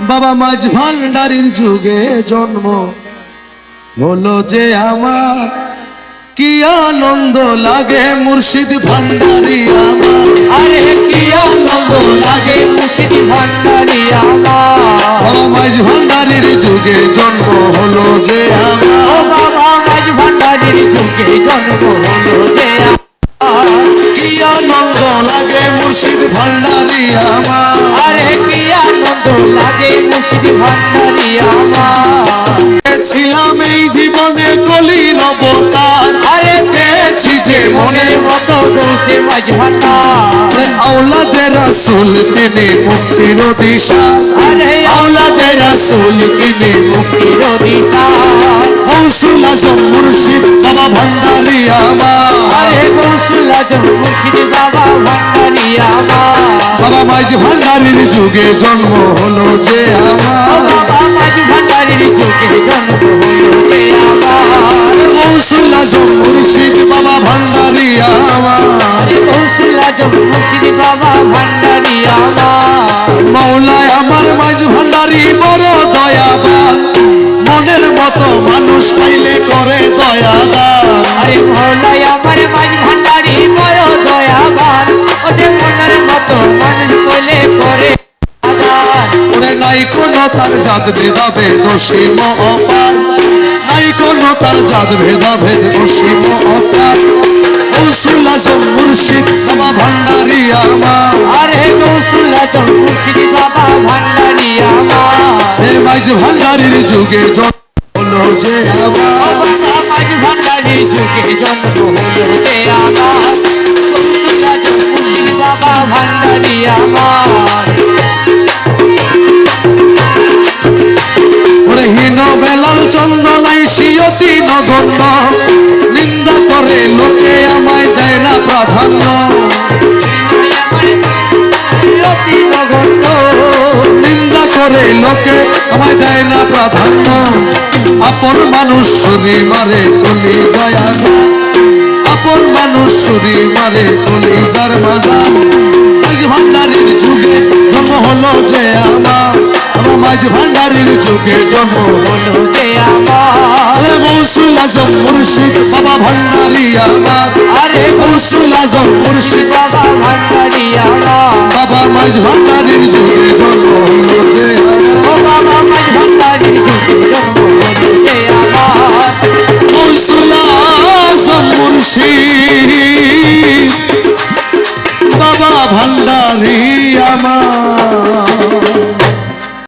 বাবা মাঝ ভান্ডারির যুগে জন্ম। হলো যে আমার কি আনন্দ লাগে মুর্শিদ ভান্ডারি আমার। আরে কি আনন্দ লাগে মুর্শিদ ভান্ডারি আমার। বাবা মাঝ ভান্ডারির যুগে জন্ম হলো যে আমার। বাবা মাঝ ভান্ডারির যুগে জন্ম হলো যে কি আনন্দ লাগে মুর্শিদ ভান্ডারি আমার। আরে কি আনন্দ লাগে ভান্ডারি আমার ছিলাম এই জীবনে কলি নবতার আরে পেয়েছি যে মনের মতো দোষে মাঝ আওলাদের রাসূল তিনি মুক্তির দিশা আরে আওলাদের রাসূল তিনি মুক্তির দিশা গৌসুল আজম মুর্শিদ বাবা ভান্ডারি আমার আরে গৌসুল আজম মুর্শিদ বাবা ভান্ডারি আমার মাঝ ভান্ডারির যুগে জন্ম হলো যে মুর্শিদ বাবা ভান্ডারি আমার বাবা ভান্ডারি আমার। মাওলায় আমার মাঝ ভান্ডারি বড় দয়াবান। মনের মতো মানুষ কোনো তার জাত ভেদাভেদ অসীম অপার নাই কোনো তার জাত ভেদাভেদ অসীম অপার কৌশল আজম মুর্শিদ বাবা ভান্ডারি আমার। আরে গৌসুল আজম মুর্শিদ বাবা ভান্ডারি আমার। এ মাঝ ভান্ডারির যুগে জন্ম হলো যে আমার। মাঝ ভান্ডারি যুগে জন্ম হলো নগণ্য নিন্দা করে লোকে আমায় দেয় না প্রাধান্য। নিন্দা করে লোকে আমায় দেয় না প্রাধান্য। আপন মানুষ ছুরি মারে চলি দয়া। আপন মানুষ ছুরি মারে চলি যার মাজা মাঝ ভান্ডারির যুগে জন্ম হলো যে আমার। আমার মাঝ ভান্ডারির যুগে জন্ম হলো যে আমার। আজম মুর্শিদ বাবা ভান্ডারি আমার আরে গৌসুল আজম মুর্শিদ বাবা ভান্ডারি আমার বাবা মাঝ ভান্ডারির যুগে জন্ম হয়েছে বাবা মাঝ বাবা ভান্ডারি আমার